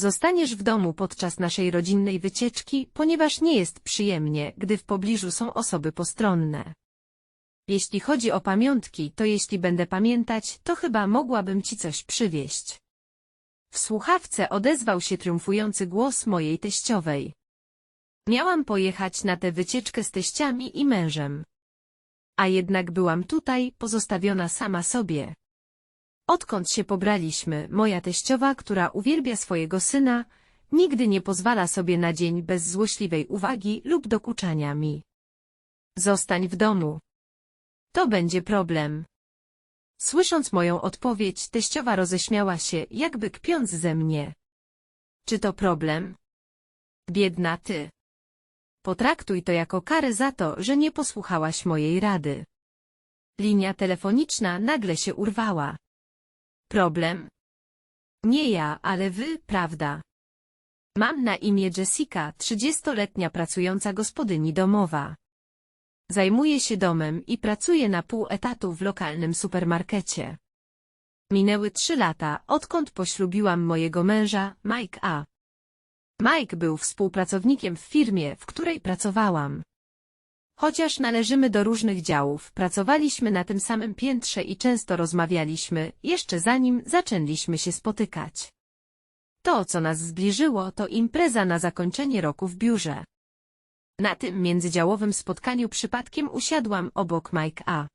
Zostaniesz w domu podczas naszej rodzinnej wycieczki, ponieważ nie jest przyjemnie, gdy w pobliżu są osoby postronne. Jeśli chodzi o pamiątki, to jeśli będę pamiętać, to chyba mogłabym ci coś przywieźć. W słuchawce odezwał się triumfujący głos mojej teściowej. Miałam pojechać na tę wycieczkę z teściami i mężem. A jednak byłam tutaj, pozostawiona sama sobie. Odkąd się pobraliśmy, moja teściowa, która uwielbia swojego syna, nigdy nie pozwala sobie na dzień bez złośliwej uwagi lub dokuczania mi. Zostań w domu. To będzie problem. Słysząc moją odpowiedź, teściowa roześmiała się, jakby kpiąc ze mnie. Czy to problem? Biedna ty. Potraktuj to jako karę za to, że nie posłuchałaś mojej rady. Linia telefoniczna nagle się urwała. Problem? Nie ja, ale wy, prawda? Mam na imię Jessica, trzydziestoletnia pracująca gospodyni domowa. Zajmuję się domem i pracuję na pół etatu w lokalnym supermarkecie. Minęły trzy lata, odkąd poślubiłam mojego męża, Mike A. Mike był współpracownikiem w firmie, w której pracowałam. Chociaż należymy do różnych działów, pracowaliśmy na tym samym piętrze i często rozmawialiśmy, jeszcze zanim zaczęliśmy się spotykać. To, co nas zbliżyło, to impreza na zakończenie roku w biurze. Na tym międzydziałowym spotkaniu przypadkiem usiadłam obok Mike A.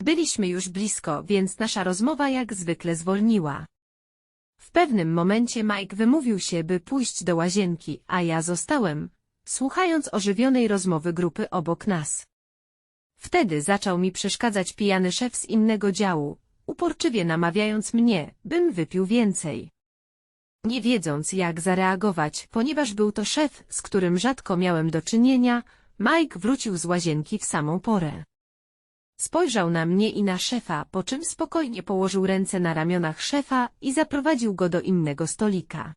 Byliśmy już blisko, więc nasza rozmowa jak zwykle zwolniła. W pewnym momencie Mike wymówił się, by pójść do łazienki, a ja zostałem, słuchając ożywionej rozmowy grupy obok nas. Wtedy zaczął mi przeszkadzać pijany szef z innego działu, uporczywie namawiając mnie, bym wypił więcej. Nie wiedząc jak zareagować, ponieważ był to szef, z którym rzadko miałem do czynienia, Mike wrócił z łazienki w samą porę. Spojrzał na mnie i na szefa, po czym spokojnie położył ręce na ramionach szefa i zaprowadził go do innego stolika.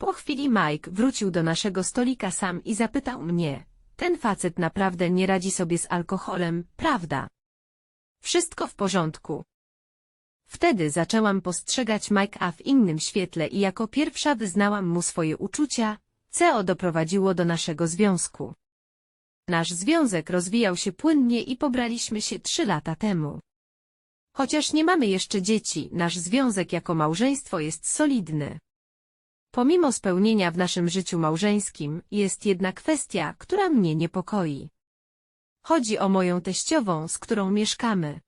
Po chwili Mike wrócił do naszego stolika sam i zapytał mnie, ten facet naprawdę nie radzi sobie z alkoholem, prawda? Wszystko w porządku. Wtedy zaczęłam postrzegać Mike'a w innym świetle i jako pierwsza wyznałam mu swoje uczucia, co doprowadziło do naszego związku. Nasz związek rozwijał się płynnie i pobraliśmy się trzy lata temu. Chociaż nie mamy jeszcze dzieci, nasz związek jako małżeństwo jest solidny. Pomimo spełnienia w naszym życiu małżeńskim, jest jedna kwestia, która mnie niepokoi. Chodzi o moją teściową, z którą mieszkamy.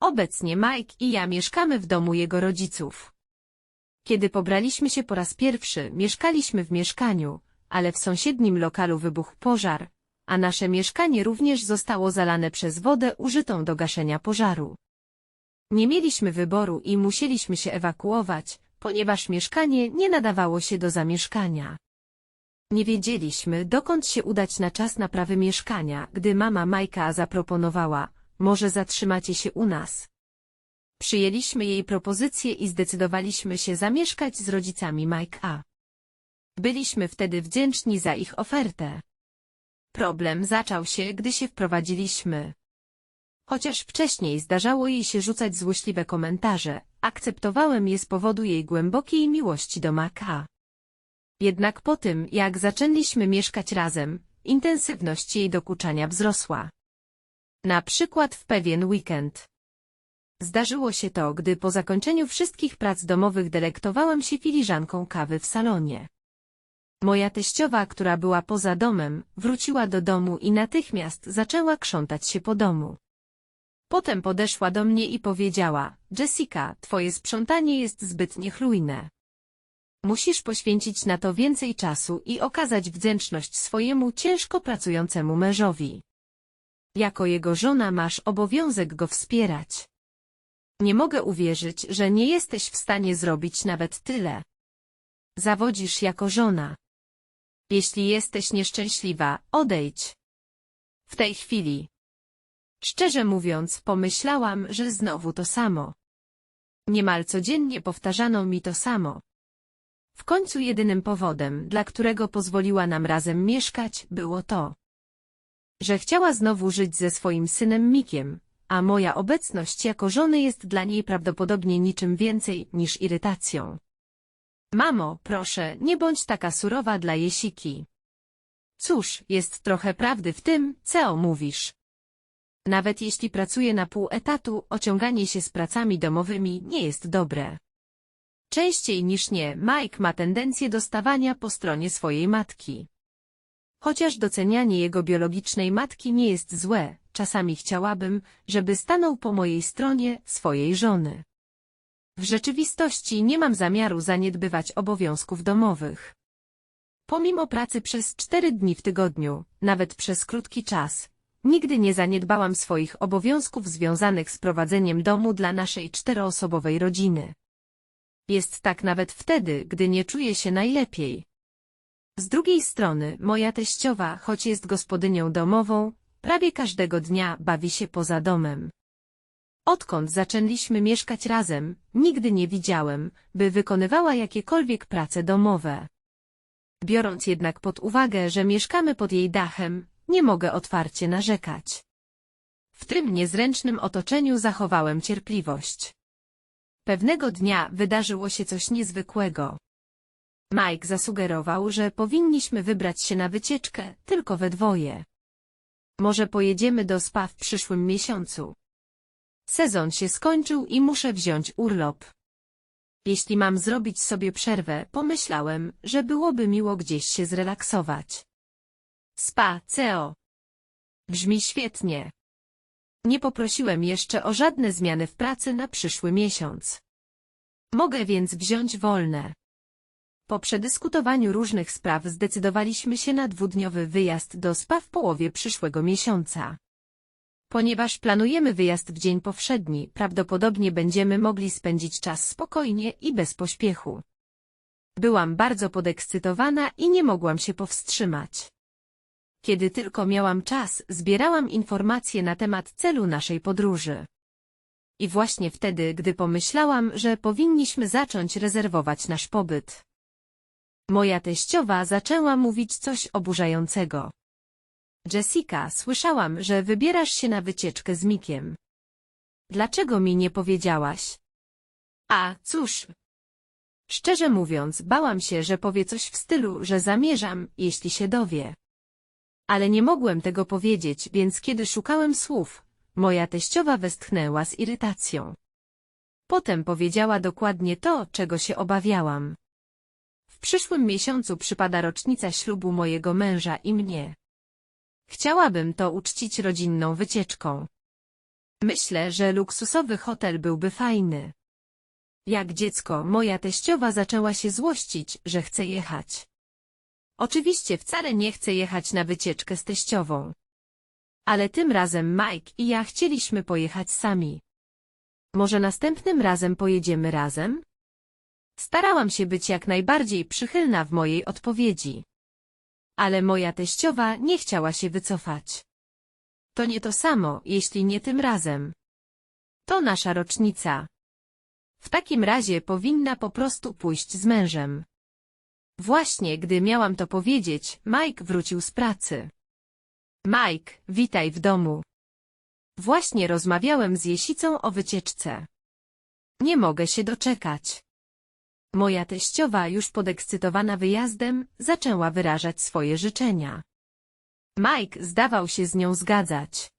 Obecnie Mike i ja mieszkamy w domu jego rodziców. Kiedy pobraliśmy się po raz pierwszy, mieszkaliśmy w mieszkaniu, ale w sąsiednim lokalu wybuchł pożar, a nasze mieszkanie również zostało zalane przez wodę użytą do gaszenia pożaru. Nie mieliśmy wyboru i musieliśmy się ewakuować, ponieważ mieszkanie nie nadawało się do zamieszkania. Nie wiedzieliśmy, dokąd się udać na czas naprawy mieszkania, gdy mama Majka zaproponowała, może zatrzymacie się u nas. Przyjęliśmy jej propozycję i zdecydowaliśmy się zamieszkać z rodzicami Mike'a. Byliśmy wtedy wdzięczni za ich ofertę. Problem zaczął się, gdy się wprowadziliśmy. Chociaż wcześniej zdarzało jej się rzucać złośliwe komentarze, akceptowałem je z powodu jej głębokiej miłości do Maka. Jednak po tym, jak zaczęliśmy mieszkać razem, intensywność jej dokuczania wzrosła. Na przykład w pewien weekend. Zdarzyło się to, gdy po zakończeniu wszystkich prac domowych delektowałem się filiżanką kawy w salonie. Moja teściowa, która była poza domem, wróciła do domu i natychmiast zaczęła krzątać się po domu. Potem podeszła do mnie i powiedziała, Jessica, twoje sprzątanie jest zbyt niechlujne. Musisz poświęcić na to więcej czasu i okazać wdzięczność swojemu ciężko pracującemu mężowi. Jako jego żona masz obowiązek go wspierać. Nie mogę uwierzyć, że nie jesteś w stanie zrobić nawet tyle. Zawodzisz jako żona. Jeśli jesteś nieszczęśliwa, odejdź. W tej chwili. Szczerze mówiąc, pomyślałam, że znowu to samo. Niemal codziennie powtarzano mi to samo. W końcu jedynym powodem, dla którego pozwoliła nam razem mieszkać, było to, że chciała znowu żyć ze swoim synem Mikiem, a moja obecność jako żony jest dla niej prawdopodobnie niczym więcej niż irytacją. Mamo, proszę, nie bądź taka surowa dla Jesiki. Cóż, jest trochę prawdy w tym, co mówisz. Nawet jeśli pracuję na pół etatu, ociąganie się z pracami domowymi nie jest dobre. Częściej niż nie, Mike ma tendencję do stawania po stronie swojej matki. Chociaż docenianie jego biologicznej matki nie jest złe, czasami chciałabym, żeby stanął po mojej stronie swojej żony. W rzeczywistości nie mam zamiaru zaniedbywać obowiązków domowych. Pomimo pracy przez cztery dni w tygodniu, nawet przez krótki czas, nigdy nie zaniedbałam swoich obowiązków związanych z prowadzeniem domu dla naszej czteroosobowej rodziny. Jest tak nawet wtedy, gdy nie czuję się najlepiej. Z drugiej strony, moja teściowa, choć jest gospodynią domową, prawie każdego dnia bawi się poza domem. Odkąd zaczęliśmy mieszkać razem, nigdy nie widziałem, by wykonywała jakiekolwiek prace domowe. Biorąc jednak pod uwagę, że mieszkamy pod jej dachem, nie mogę otwarcie narzekać. W tym niezręcznym otoczeniu zachowałem cierpliwość. Pewnego dnia wydarzyło się coś niezwykłego. Mike zasugerował, że powinniśmy wybrać się na wycieczkę, tylko we dwoje. Może pojedziemy do spa w przyszłym miesiącu. Sezon się skończył i muszę wziąć urlop. Jeśli mam zrobić sobie przerwę, pomyślałem, że byłoby miło gdzieś się zrelaksować. Spa, CEO. Brzmi świetnie. Nie poprosiłem jeszcze o żadne zmiany w pracy na przyszły miesiąc. Mogę więc wziąć wolne. Po przedyskutowaniu różnych spraw zdecydowaliśmy się na dwudniowy wyjazd do spa w połowie przyszłego miesiąca. Ponieważ planujemy wyjazd w dzień powszedni, prawdopodobnie będziemy mogli spędzić czas spokojnie i bez pośpiechu. Byłam bardzo podekscytowana i nie mogłam się powstrzymać. Kiedy tylko miałam czas, zbierałam informacje na temat celu naszej podróży. I właśnie wtedy, gdy pomyślałam, że powinniśmy zacząć rezerwować nasz pobyt. Moja teściowa zaczęła mówić coś oburzającego. Jessica, słyszałam, że wybierasz się na wycieczkę z Mikiem. Dlaczego mi nie powiedziałaś? A, cóż. Szczerze mówiąc, bałam się, że powie coś w stylu, że zamierzam, jeśli się dowie. Ale nie mogłem tego powiedzieć, więc kiedy szukałem słów, moja teściowa westchnęła z irytacją. Potem powiedziała dokładnie to, czego się obawiałam. W przyszłym miesiącu przypada rocznica ślubu mojego męża i mnie. Chciałabym to uczcić rodzinną wycieczką. Myślę, że luksusowy hotel byłby fajny. Jak dziecko, moja teściowa zaczęła się złościć, że chce jechać. Oczywiście wcale nie chcę jechać na wycieczkę z teściową. Ale tym razem Mike i ja chcieliśmy pojechać sami. Może następnym razem pojedziemy razem? Starałam się być jak najbardziej przychylna w mojej odpowiedzi. Ale moja teściowa nie chciała się wycofać. To nie to samo, jeśli nie tym razem. To nasza rocznica. W takim razie powinna po prostu pójść z mężem. Właśnie gdy miałam to powiedzieć, Mike wrócił z pracy. Mike, witaj w domu. Właśnie rozmawiałem z Jesicą o wycieczce. Nie mogę się doczekać. Moja teściowa, już podekscytowana wyjazdem, zaczęła wyrażać swoje życzenia. Mike zdawał się z nią zgadzać.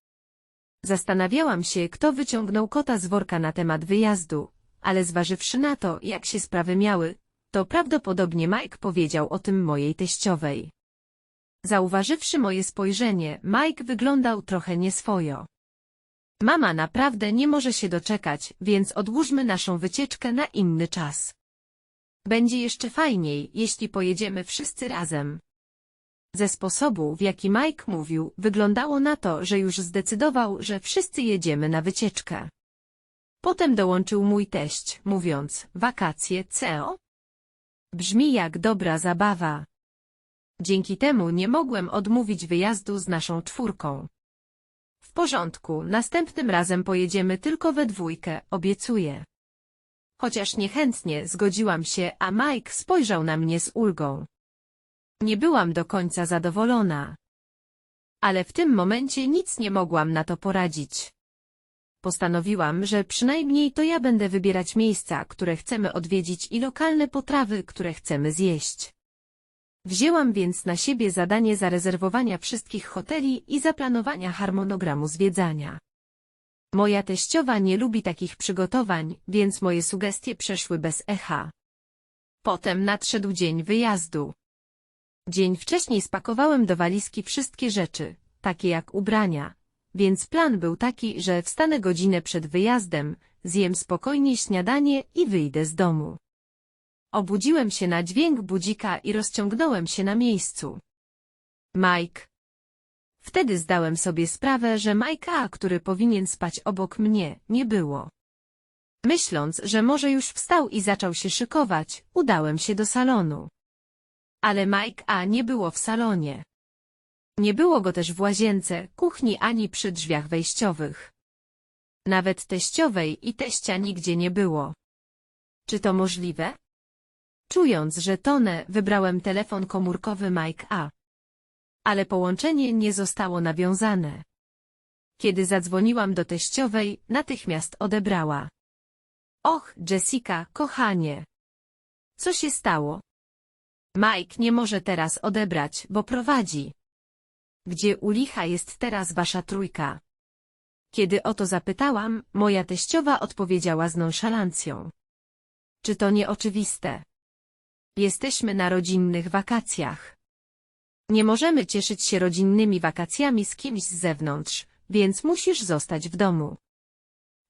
Zastanawiałam się, kto wyciągnął kota z worka na temat wyjazdu, ale zważywszy na to, jak się sprawy miały, to prawdopodobnie Mike powiedział o tym mojej teściowej. Zauważywszy moje spojrzenie, Mike wyglądał trochę nieswojo. Mama naprawdę nie może się doczekać, więc odłóżmy naszą wycieczkę na inny czas. Będzie jeszcze fajniej, jeśli pojedziemy wszyscy razem. Ze sposobu, w jaki Mike mówił, wyglądało na to, że już zdecydował, że wszyscy jedziemy na wycieczkę. Potem dołączył mój teść, mówiąc, wakacje, CEO? Brzmi jak dobra zabawa. Dzięki temu nie mogłem odmówić wyjazdu z naszą czwórką. W porządku, następnym razem pojedziemy tylko we dwójkę, obiecuję. Chociaż niechętnie zgodziłam się, a Mike spojrzał na mnie z ulgą. Nie byłam do końca zadowolona. Ale w tym momencie nic nie mogłam na to poradzić. Postanowiłam, że przynajmniej to ja będę wybierać miejsca, które chcemy odwiedzić i lokalne potrawy, które chcemy zjeść. Wzięłam więc na siebie zadanie zarezerwowania wszystkich hoteli i zaplanowania harmonogramu zwiedzania. Moja teściowa nie lubi takich przygotowań, więc moje sugestie przeszły bez echa. Potem nadszedł dzień wyjazdu. Dzień wcześniej spakowałem do walizki wszystkie rzeczy, takie jak ubrania, więc plan był taki, że wstanę godzinę przed wyjazdem, zjem spokojnie śniadanie i wyjdę z domu. Obudziłem się na dźwięk budzika i rozciągnąłem się na miejscu. Mike. Wtedy zdałem sobie sprawę, że Majka, który powinien spać obok mnie, nie było. Myśląc, że może już wstał i zaczął się szykować, udałem się do salonu. Ale Mike A nie było w salonie. Nie było go też w łazience, kuchni ani przy drzwiach wejściowych. Nawet teściowej i teścia nigdzie nie było. Czy to możliwe? Czując, że tonę, wybrałem telefon komórkowy Mike A. Ale połączenie nie zostało nawiązane. Kiedy zadzwoniłam do teściowej, natychmiast odebrała. Och, Jessica, kochanie. Co się stało? Mike nie może teraz odebrać, bo prowadzi. Gdzie u licha jest teraz wasza trójka? Kiedy o to zapytałam, moja teściowa odpowiedziała z nonszalancją. Czy to nieoczywiste? Jesteśmy na rodzinnych wakacjach. Nie możemy cieszyć się rodzinnymi wakacjami z kimś z zewnątrz, więc musisz zostać w domu.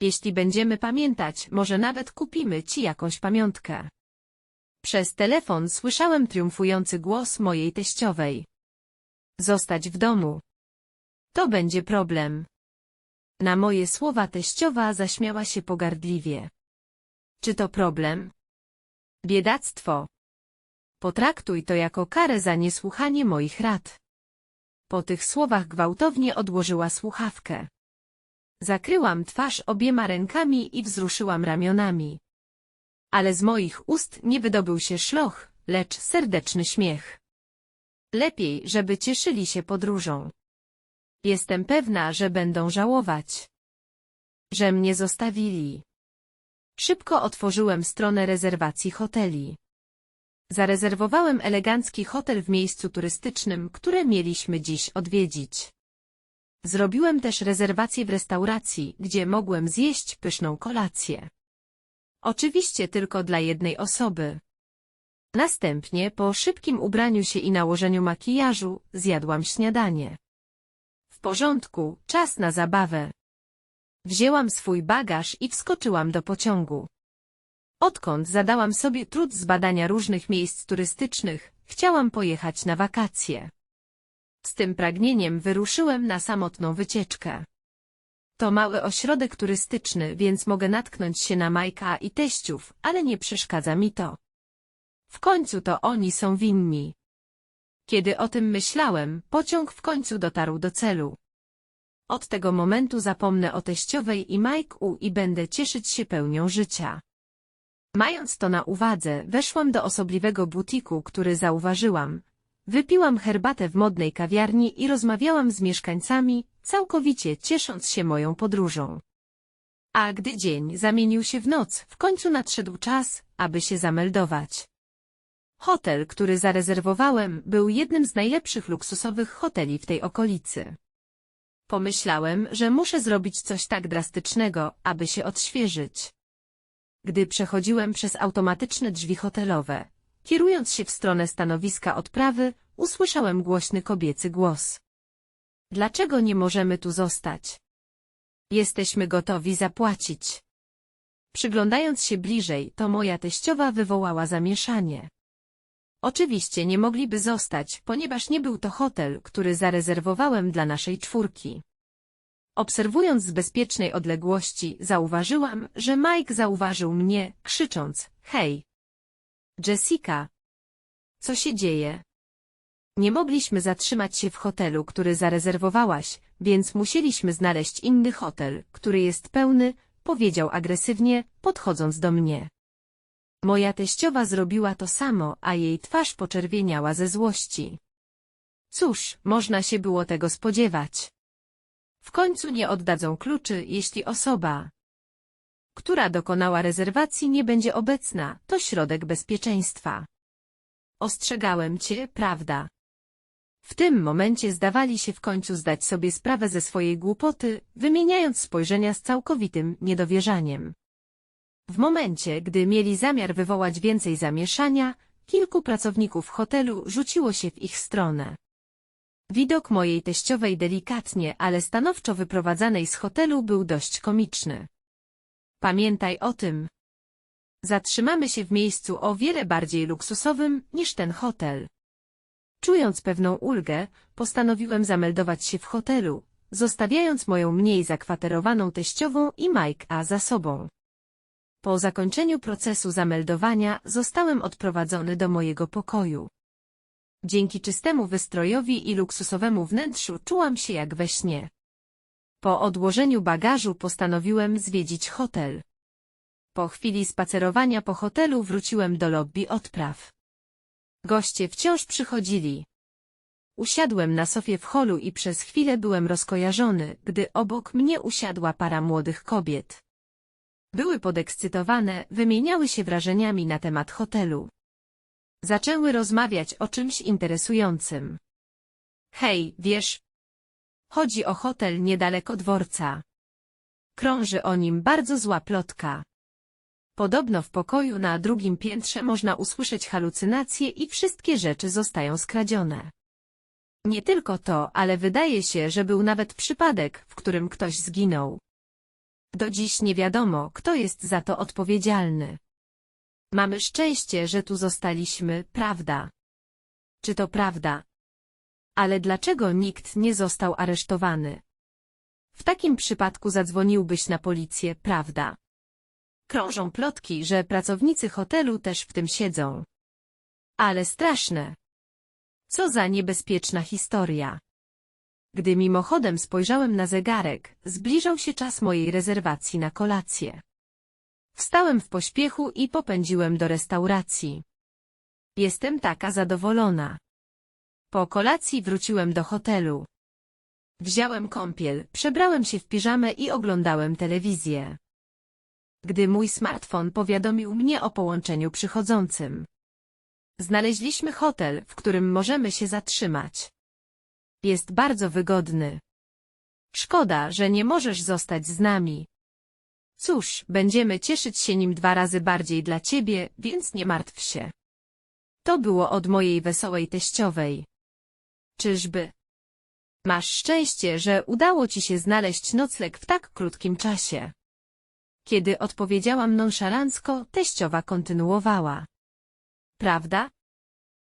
Jeśli będziemy pamiętać, może nawet kupimy ci jakąś pamiątkę. Przez telefon słyszałem triumfujący głos mojej teściowej. Zostać w domu. To będzie problem. Na moje słowa teściowa zaśmiała się pogardliwie. Czy to problem? Biedactwo. Potraktuj to jako karę za niesłuchanie moich rad. Po tych słowach gwałtownie odłożyła słuchawkę. Zakryłam twarz obiema rękami i wzruszyłam ramionami. Ale z moich ust nie wydobył się szloch, lecz serdeczny śmiech. Lepiej, żeby cieszyli się podróżą. Jestem pewna, że będą żałować. Że mnie zostawili. Szybko otworzyłem stronę rezerwacji hoteli. Zarezerwowałem elegancki hotel w miejscu turystycznym, które mieliśmy dziś odwiedzić. Zrobiłem też rezerwację w restauracji, gdzie mogłem zjeść pyszną kolację. Oczywiście tylko dla jednej osoby. Następnie, po szybkim ubraniu się i nałożeniu makijażu, zjadłam śniadanie. W porządku, czas na zabawę. Wzięłam swój bagaż i wskoczyłam do pociągu. Odkąd zadałam sobie trud zbadania różnych miejsc turystycznych, chciałam pojechać na wakacje. Z tym pragnieniem wyruszyłem na samotną wycieczkę. To mały ośrodek turystyczny, więc mogę natknąć się na Majka i teściów, ale nie przeszkadza mi to. W końcu to oni są winni. Kiedy o tym myślałem, pociąg w końcu dotarł do celu. Od tego momentu zapomnę o teściowej i Majku i będę cieszyć się pełnią życia. Mając to na uwadze, weszłam do osobliwego butiku, który zauważyłam. Wypiłam herbatę w modnej kawiarni i rozmawiałam z mieszkańcami, całkowicie ciesząc się moją podróżą. A gdy dzień zamienił się w noc, w końcu nadszedł czas, aby się zameldować. Hotel, który zarezerwowałem, był jednym z najlepszych luksusowych hoteli w tej okolicy. Pomyślałem, że muszę zrobić coś tak drastycznego, aby się odświeżyć. Gdy przechodziłem przez automatyczne drzwi hotelowe, kierując się w stronę stanowiska odprawy, usłyszałem głośny kobiecy głos. Dlaczego nie możemy tu zostać? Jesteśmy gotowi zapłacić. Przyglądając się bliżej, to moja teściowa wywołała zamieszanie. Oczywiście nie mogliby zostać, ponieważ nie był to hotel, który zarezerwowałem dla naszej czwórki. Obserwując z bezpiecznej odległości, zauważyłam, że Mike zauważył mnie, krzycząc, hej! Jessica! Co się dzieje? Nie mogliśmy zatrzymać się w hotelu, który zarezerwowałaś, więc musieliśmy znaleźć inny hotel, który jest pełny, powiedział agresywnie, podchodząc do mnie. Moja teściowa zrobiła to samo, a jej twarz poczerwieniała ze złości. Cóż, można się było tego spodziewać. W końcu nie oddadzą kluczy, jeśli osoba, która dokonała rezerwacji nie będzie obecna, to środek bezpieczeństwa. Ostrzegałem cię, prawda? W tym momencie zdawali się w końcu zdać sobie sprawę ze swojej głupoty, wymieniając spojrzenia z całkowitym niedowierzaniem. W momencie, gdy mieli zamiar wywołać więcej zamieszania, kilku pracowników hotelu rzuciło się w ich stronę. Widok mojej teściowej delikatnie, ale stanowczo wyprowadzanej z hotelu był dość komiczny. Pamiętaj o tym. Zatrzymamy się w miejscu o wiele bardziej luksusowym niż ten hotel. Czując pewną ulgę, postanowiłem zameldować się w hotelu, zostawiając moją mniej zakwaterowaną teściową i Mike'a za sobą. Po zakończeniu procesu zameldowania zostałem odprowadzony do mojego pokoju. Dzięki czystemu wystrojowi i luksusowemu wnętrzu czułam się jak we śnie. Po odłożeniu bagażu postanowiłem zwiedzić hotel. Po chwili spacerowania po hotelu wróciłem do lobby odpraw. Goście wciąż przychodzili. Usiadłem na sofie w holu i przez chwilę byłem rozkojarzony, gdy obok mnie usiadła para młodych kobiet. Były podekscytowane, wymieniały się wrażeniami na temat hotelu. Zaczęły rozmawiać o czymś interesującym. Hej, wiesz, chodzi o hotel niedaleko dworca. Krąży o nim bardzo zła plotka. Podobno w pokoju na drugim piętrze można usłyszeć halucynacje i wszystkie rzeczy zostają skradzione. Nie tylko to, ale wydaje się, że był nawet przypadek, w którym ktoś zginął. Do dziś nie wiadomo, kto jest za to odpowiedzialny. Mamy szczęście, że tu zostaliśmy, prawda? Czy to prawda? Ale dlaczego nikt nie został aresztowany? W takim przypadku zadzwoniłbyś na policję, prawda? Krążą plotki, że pracownicy hotelu też w tym siedzą. Ale straszne. Co za niebezpieczna historia. Gdy mimochodem spojrzałem na zegarek, zbliżał się czas mojej rezerwacji na kolację. Wstałem w pośpiechu i popędziłem do restauracji. Jestem taka zadowolona. Po kolacji wróciłem do hotelu. Wziąłem kąpiel, przebrałem się w piżamę i oglądałem telewizję. Gdy mój smartfon powiadomił mnie o połączeniu przychodzącym. Znaleźliśmy hotel, w którym możemy się zatrzymać. Jest bardzo wygodny. Szkoda, że nie możesz zostać z nami. Cóż, będziemy cieszyć się nim dwa razy bardziej dla ciebie, więc nie martw się. To było od mojej wesołej teściowej. Czyżby? Masz szczęście, że udało ci się znaleźć nocleg w tak krótkim czasie. Kiedy odpowiedziałam nonszalancko, teściowa kontynuowała. Prawda?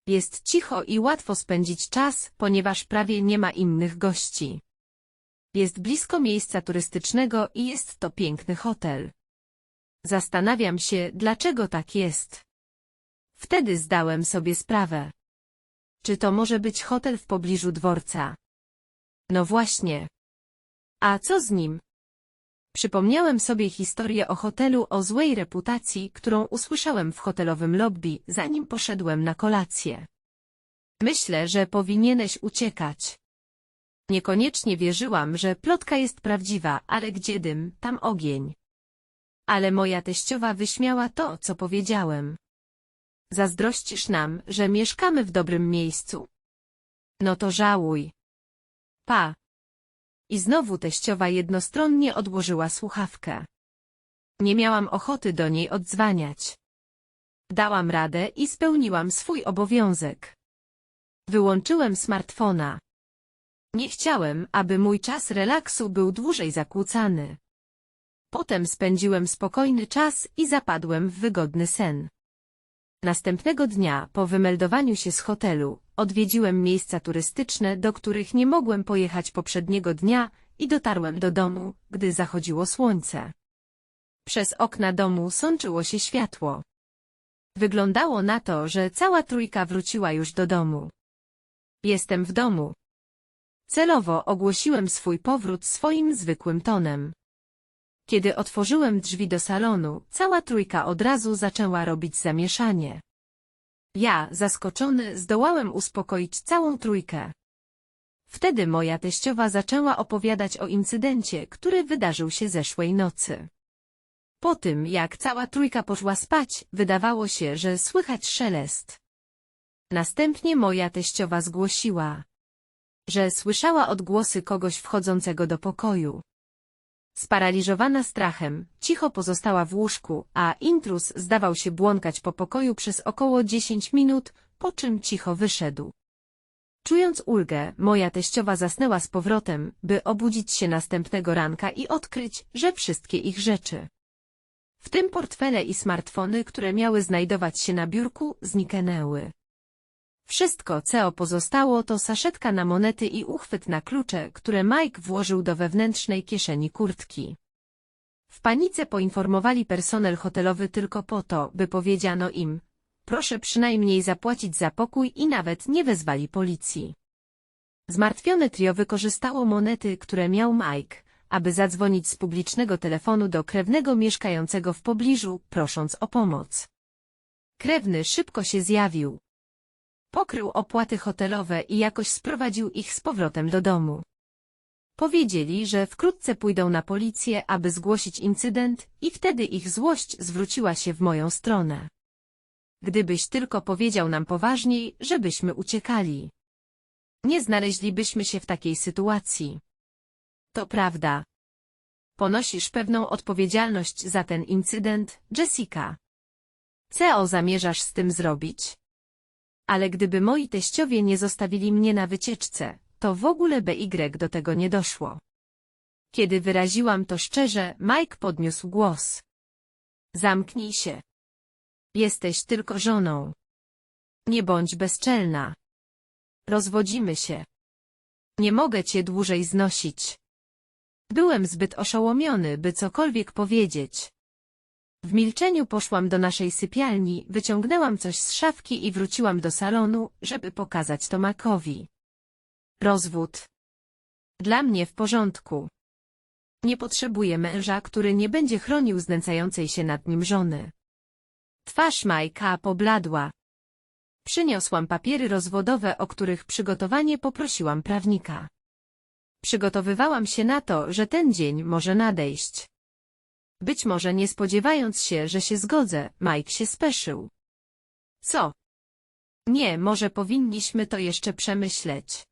Jest cicho i łatwo spędzić czas, ponieważ prawie nie ma innych gości. Jest blisko miejsca turystycznego i jest to piękny hotel. Zastanawiam się, dlaczego tak jest. Wtedy zdałem sobie sprawę. Czy to może być hotel w pobliżu dworca? No właśnie. A co z nim? Przypomniałem sobie historię o hotelu o złej reputacji, którą usłyszałem w hotelowym lobby, zanim poszedłem na kolację. Myślę, że powinieneś uciekać. Niekoniecznie wierzyłam, że plotka jest prawdziwa, ale gdzie dym, tam ogień. Ale moja teściowa wyśmiała to, co powiedziałem. Zazdrościsz nam, że mieszkamy w dobrym miejscu. No to żałuj. Pa. I znowu teściowa jednostronnie odłożyła słuchawkę. Nie miałam ochoty do niej odzwaniać. Dałam radę i spełniłam swój obowiązek. Wyłączyłem smartfona. Nie chciałem, aby mój czas relaksu był dłużej zakłócany. Potem spędziłem spokojny czas i zapadłem w wygodny sen. Następnego dnia, po wymeldowaniu się z hotelu, odwiedziłem miejsca turystyczne, do których nie mogłem pojechać poprzedniego dnia i dotarłem do domu, gdy zachodziło słońce. Przez okna domu sączyło się światło. Wyglądało na to, że cała trójka wróciła już do domu. Jestem w domu. Celowo ogłosiłem swój powrót swoim zwykłym tonem. Kiedy otworzyłem drzwi do salonu, cała trójka od razu zaczęła robić zamieszanie. Ja, zaskoczony, zdołałem uspokoić całą trójkę. Wtedy moja teściowa zaczęła opowiadać o incydencie, który wydarzył się zeszłej nocy. Po tym, jak cała trójka poszła spać, wydawało się, że słychać szelest. Następnie moja teściowa zgłosiła, że słyszała odgłosy kogoś wchodzącego do pokoju. Sparaliżowana strachem, cicho pozostała w łóżku, a intruz zdawał się błąkać po pokoju przez około 10 minut, po czym cicho wyszedł. Czując ulgę, moja teściowa zasnęła z powrotem, by obudzić się następnego ranka i odkryć, że wszystkie ich rzeczy, w tym portfele i smartfony, które miały znajdować się na biurku, zniknęły. Wszystko, co pozostało, to saszetka na monety i uchwyt na klucze, które Mike włożył do wewnętrznej kieszeni kurtki. W panice poinformowali personel hotelowy tylko po to, by powiedziano im, proszę przynajmniej zapłacić za pokój i nawet nie wezwali policji. Zmartwione trio wykorzystało monety, które miał Mike, aby zadzwonić z publicznego telefonu do krewnego mieszkającego w pobliżu, prosząc o pomoc. Krewny szybko się zjawił. Pokrył opłaty hotelowe i jakoś sprowadził ich z powrotem do domu. Powiedzieli, że wkrótce pójdą na policję, aby zgłosić incydent i wtedy ich złość zwróciła się w moją stronę. Gdybyś tylko powiedział nam poważniej, żebyśmy uciekali. Nie znaleźlibyśmy się w takiej sytuacji. To prawda. Ponosisz pewną odpowiedzialność za ten incydent, Jessica. Co zamierzasz z tym zrobić? Ale gdyby moi teściowie nie zostawili mnie na wycieczce, to w ogóle BY do tego nie doszło. Kiedy wyraziłam to szczerze, Mike podniósł głos. Zamknij się. Jesteś tylko żoną. Nie bądź bezczelna. Rozwodzimy się. Nie mogę cię dłużej znosić. Byłem zbyt oszołomiony, by cokolwiek powiedzieć. W milczeniu poszłam do naszej sypialni, wyciągnęłam coś z szafki i wróciłam do salonu, żeby pokazać to Makowi. Rozwód. Dla mnie w porządku. Nie potrzebuję męża, który nie będzie chronił znęcającej się nad nim żony. Twarz Majka pobladła. Przyniosłam papiery rozwodowe, o których przygotowanie poprosiłam prawnika. Przygotowywałam się na to, że ten dzień może nadejść. Być może nie spodziewając się, że się zgodzę, Mike się speszył. Co? Nie, może powinniśmy to jeszcze przemyśleć.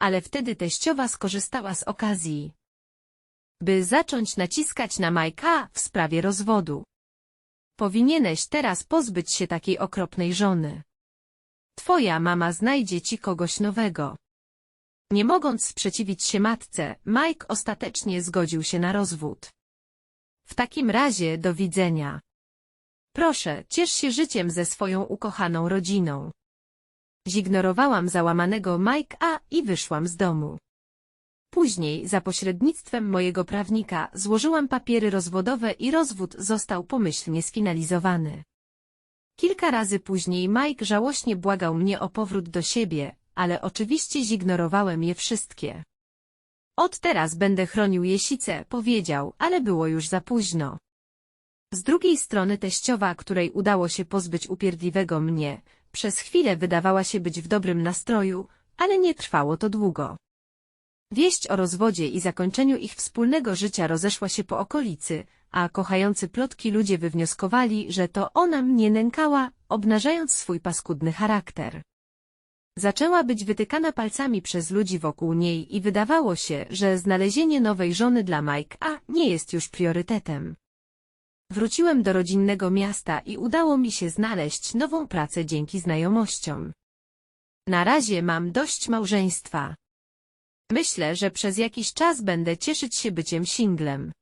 Ale wtedy teściowa skorzystała z okazji, by zacząć naciskać na Majka w sprawie rozwodu. Powinieneś teraz pozbyć się takiej okropnej żony. Twoja mama znajdzie ci kogoś nowego. Nie mogąc sprzeciwić się matce, Mike ostatecznie zgodził się na rozwód. W takim razie do widzenia. Proszę, ciesz się życiem ze swoją ukochaną rodziną. Zignorowałam załamanego Mike'a i wyszłam z domu. Później, za pośrednictwem mojego prawnika, złożyłam papiery rozwodowe i rozwód został pomyślnie sfinalizowany. Kilka razy później Mike żałośnie błagał mnie o powrót do siebie, ale oczywiście zignorowałem je wszystkie. Od teraz będę chronił Jesicę, powiedział, ale było już za późno. Z drugiej strony teściowa, której udało się pozbyć upierdliwego mnie, przez chwilę wydawała się być w dobrym nastroju, ale nie trwało to długo. Wieść o rozwodzie i zakończeniu ich wspólnego życia rozeszła się po okolicy, a kochający plotki ludzie wywnioskowali, że to ona mnie nękała, obnażając swój paskudny charakter. Zaczęła być wytykana palcami przez ludzi wokół niej i wydawało się, że znalezienie nowej żony dla Mike'a nie jest już priorytetem. Wróciłem do rodzinnego miasta i udało mi się znaleźć nową pracę dzięki znajomościom. Na razie mam dość małżeństwa. Myślę, że przez jakiś czas będę cieszyć się byciem singlem.